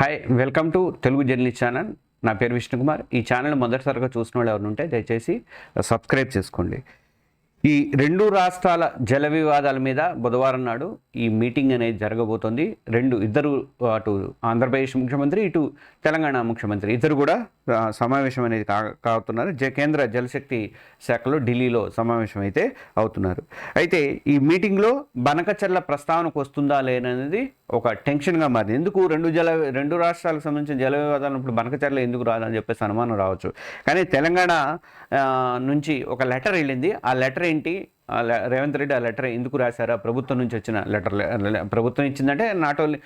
Hi welcome to Telugu journalist channel నా పేరు విష్ణుకుమార్. ఈ ఛానల్ మొదటిసారిగా చూసిన వాళ్ళు ఎవరు ఉంటే దయచేసి సబ్స్క్రైబ్ చేసుకోండి. ఈ రెండు రాష్ట్రాల జల వివాదాల మీద బుధవారం నాడు ఈ మీటింగ్ అనేది జరగబోతోంది. రెండు ఇద్దరు అటు ఆంధ్రప్రదేశ్ ముఖ్యమంత్రి ఇటు తెలంగాణ ముఖ్యమంత్రి. ఇద్దరు కూడా సమావేశం అనేది కా కావుతున్నారు. జ కేంద్ర జలశక్తి శాఖలో ఢిల్లీలో సమావేశం అయితే అవుతున్నారు. అయితే ఈ మీటింగ్లో బనకచర్ల ప్రస్తావనకు వస్తుందా లేననేది ఒక టెన్షన్గా మారింది. ఎందుకు రెండు జల రెండు రాష్ట్రాలకు సంబంధించిన జల వివాదాలు ఇప్పుడు బనకచర్ల ఎందుకు రాదని చెప్పేసి అనుమానం రావచ్చు. కానీ తెలంగాణ నుంచి ఒక లెటర్ వెళ్ళింది. ఆ లెటర్ ఏంటి? రేవంత్ రెడ్డి ఆ లెటర్ ఎందుకు రాశారా? ప్రభుత్వం నుంచి వచ్చిన లెటర్ ప్రభుత్వం ఇచ్చిందంటే నాట్ ఓన్లీ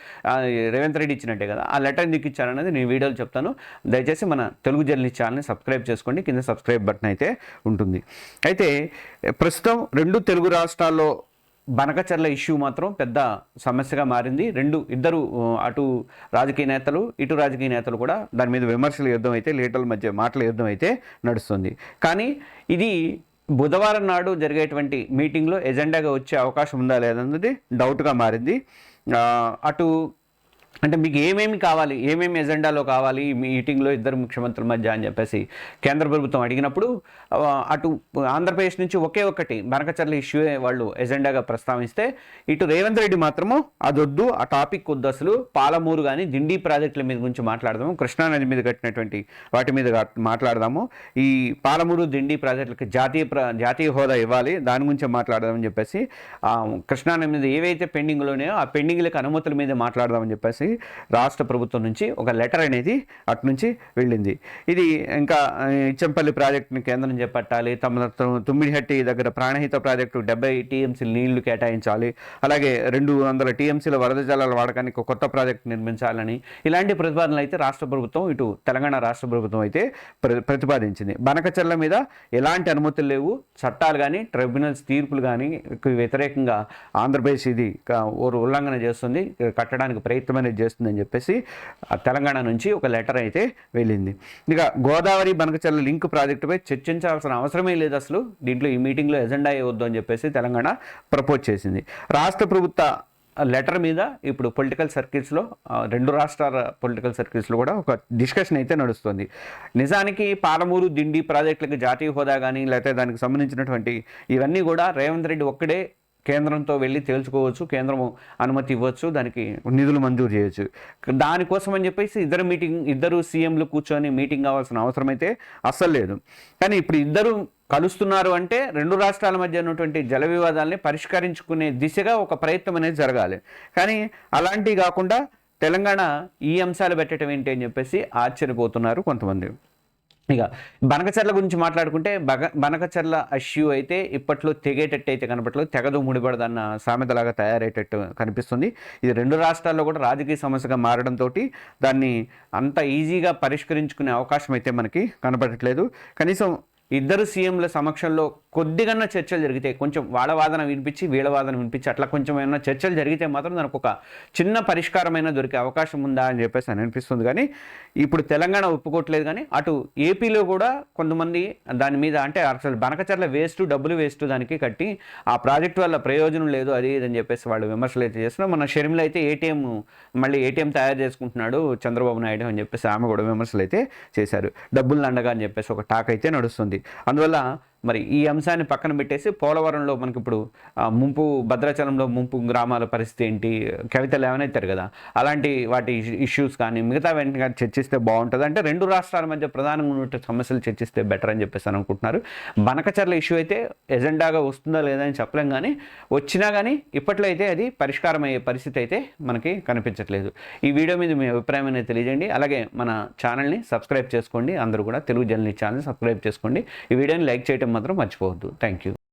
రేవంత్ రెడ్డి ఇచ్చినట్టే కదా. ఆ లెటర్ ఎందుకు ఇచ్చారనేది నేను వీడియోలు చెప్తాను. దయచేసి మన తెలుగు జర్నలిస్ట్ ఛానల్ని సబ్స్క్రైబ్ చేసుకోండి. కింద సబ్స్క్రైబ్ బటన్ అయితే ఉంటుంది. అయితే ప్రస్తుతం రెండు తెలుగు రాష్ట్రాల్లో బనకచర్ల ఇష్యూ మాత్రం పెద్ద సమస్యగా మారింది. రెండు ఇద్దరు అటు రాజకీయ నేతలు ఇటు రాజకీయ నేతలు కూడా దాని మీద విమర్శల యుద్ధం అయితే లీటర్ల మధ్య మాటల యుద్ధం అయితే నడుస్తుంది. కానీ ఇది బుధవారం నాడు జరిగేటువంటి మీటింగ్లో ఎజెండాగా వచ్చే అవకాశం ఉందా లేదన్నది డౌట్గా మారింది. అటు అంటే మీకు ఏమేమి కావాలి? ఏమేమి ఎజెండాలో కావాలి? మీ మీటింగ్లో ఇద్దరు ముఖ్యమంత్రుల మధ్య అని చెప్పేసి కేంద్ర ప్రభుత్వం అడిగినప్పుడు అటు ఆంధ్రప్రదేశ్ నుంచి ఒకే ఒక్కటి బనకచర్ల ఇష్యూ వాళ్ళు ఎజెండాగా ప్రస్తావిస్తే ఇటు రేవంత్ రెడ్డి మాత్రము అదొద్దు ఆ టాపిక్ వద్దు అసలు. పాలమూరు కానీ దిండి ప్రాజెక్టుల మీద గురించి మాట్లాడదాము కృష్ణానది మీద కట్టినటువంటి వాటి మీద మాట్లాడదాము. ఈ పాలమూరు దిండి ప్రాజెక్టులకు జాతీయ ప్ర జాతీయ హోదా ఇవ్వాలి దాని గురించి మాట్లాడదామని చెప్పేసి కృష్ణానది మీద ఏవైతే పెండింగ్లో ఉన్నాయో ఆ పెండింగ్లకు అనుమతుల మీద మాట్లాడదామని చెప్పేసి రాష్ట్ర ప్రభుత్వం నుంచి ఒక లెటర్ అనేది అటు నుంచి వెళ్ళింది. ఇది ఇంకా ఇచ్చంపల్లి ప్రాజెక్టుని కేంద్రం చేపట్టాలి తమ తమ తుమ్మిడిహట్టి దగ్గర ప్రాణహిత ప్రాజెక్టు డెబ్బై టీఎంసీ నీళ్ళు కేటాయించాలి అలాగే రెండు వందల టీఎంసీల వరద జలాల వాడకానికి ఒక కొత్త ప్రాజెక్టు నిర్మించాలని ఇలాంటి ప్రతిపాదనలు అయితే రాష్ట్ర ప్రభుత్వం ఇటు తెలంగాణ రాష్ట్ర ప్రభుత్వం అయితే ప్రతిపాదించింది. బనకచెర్ల మీద ఎలాంటి అనుమతులు లేవు. చట్టాలు కానీ ట్రిబ్యునల్స్ తీర్పులు కానీ వ్యతిరేకంగా ఆంధ్రప్రదేశ్ ఇది ఓరు ఉల్లంఘన చేస్తుంది. కట్టడానికి ప్రయత్నం ఎంకరేజ్ చేస్తుందని చెప్పేసి తెలంగాణ నుంచి ఒక లెటర్ అయితే వెళ్ళింది. ఇక గోదావరి బనకచర్ల లింక్ ప్రాజెక్టుపై చర్చించాల్సిన అవసరమే లేదు అసలు. దీంట్లో ఈ మీటింగ్లో ఎజెండా ఇవ్వద్దు అని చెప్పేసి తెలంగాణ ప్రపోజ్ చేసింది. రాష్ట్ర ప్రభుత్వ లెటర్ మీద ఇప్పుడు పొలిటికల్ సర్కిల్స్లో రెండు రాష్ట్రాల పొలిటికల్ సర్కిల్స్లో కూడా ఒక డిస్కషన్ అయితే నడుస్తుంది. నిజానికి పాలమూరు దిండి ప్రాజెక్టులకు జాతీయ హోదా కానీ లేకపోతే దానికి సంబంధించినటువంటి ఇవన్నీ కూడా రేవంత్ రెడ్డి ఒక్కడే కేంద్రంతో వెళ్ళి తేల్చుకోవచ్చు కేంద్రం అనుమతి ఇవ్వచ్చు దానికి నిధులు మంజూరు చేయొచ్చు. దానికోసం అని చెప్పేసి ఇద్దరు మీటింగ్ ఇద్దరు సీఎంలు కూర్చొని మీటింగ్ కావాల్సిన అవసరం అయితే అస్సలు లేదు. కానీ ఇప్పుడు ఇద్దరు కలుస్తున్నారు అంటే రెండు రాష్ట్రాల మధ్య ఉన్నటువంటి జల వివాదాలని పరిష్కరించుకునే దిశగా ఒక ప్రయత్నం అనేది జరగాలి. కానీ అలాంటివి కాకుండా తెలంగాణ ఈ అంశాలు పెట్టడం ఏంటి అని చెప్పేసి ఆశ్చర్యపోతున్నారు కొంతమంది. ఇక బనకచర్ల గురించి మాట్లాడుకుంటే బగ బనకచర్ల అష్యూ అయితే ఇప్పట్లో తెగేటట్టు అయితే కనపట్లేదు తెగదు ముడిపడదన్న సామెతలాగా తయారయ్యేటట్టు కనిపిస్తుంది. ఇది రెండు రాష్ట్రాల్లో కూడా రాజకీయ సమస్యగా మారడంతో దాన్ని అంత ఈజీగా పరిష్కరించుకునే అవకాశం అయితే మనకి కనపడట్లేదు. కనీసం ఇద్దరు సీఎంల సమక్షంలో కొద్దిగన్నా చర్చలు జరిగితే కొంచెం వాళ్ళ వాదన వినిపించి వీళ్ళ వాదన వినిపించి అట్లా కొంచెం ఏమైనా చర్చలు జరిగితే మాత్రం దానికి ఒక చిన్న పరిష్కారమైన దొరికే అవకాశం ఉందా అని చెప్పేసి అని అనిపిస్తుంది. కానీ ఇప్పుడు తెలంగాణ ఒప్పుకోవట్లేదు కానీ అటు ఏపీలో కూడా కొంతమంది దాని మీద అంటే అసలు బనకచర్ల వేస్ట్ డబ్బులు వేస్ట్ దానికి కట్టి ఆ ప్రాజెక్ట్ వల్ల ప్రయోజనం లేదు అది ఇది అని చెప్పేసి వాళ్ళు విమర్శలు అయితే చేస్తున్నారు. మన షర్మిల అయితే ఏటీఎం మళ్ళీ ఏటీఎం తయారు చేసుకుంటున్నాడు చంద్రబాబు నాయుడు అని చెప్పేసి ఆమె కూడా విమర్శలు అయితే చేశారు. డబ్బులు అండగా అని చెప్పేసి ఒక టాక్ అయితే నడుస్తుంది. అందువల్ల మరి ఈ అంశాన్ని పక్కన పెట్టేసి పోలవరంలో మనకి ఇప్పుడు ముంపు భద్రాచలంలో ముంపు గ్రామాల పరిస్థితి ఏంటి? కవితలు ఏమైనా కదా? అలాంటి వాటి ఇష్యూస్ కానీ మిగతా వెంటనే కానీ చర్చిస్తే బాగుంటుంది. అంటే రెండు రాష్ట్రాల మధ్య ప్రధానంగా ఉన్న సమస్యలు చర్చిస్తే బెటర్ అని చెప్పేసి అని అనుకుంటున్నారు. బనకచర్ల ఇష్యూ అయితే ఎజెండాగా వస్తుందా లేదా అని చెప్పలేం కానీ వచ్చినా కానీ ఇప్పట్లో అయితే అది పరిష్కారం అయ్యే పరిస్థితి అయితే మనకి కనిపించట్లేదు. ఈ వీడియో మీద మీ అభిప్రాయం అనేది తెలియజేయండి. అలాగే మన ఛానల్ని సబ్స్క్రైబ్ చేసుకోండి. అందరూ కూడా తెలుగు జర్నలిస్ట్ ఛానల్ని సబ్స్క్రైబ్ చేసుకోండి. ఈ వీడియోని లైక్ చేయటం మాత్రం మర్చిపోవద్దు. Thank you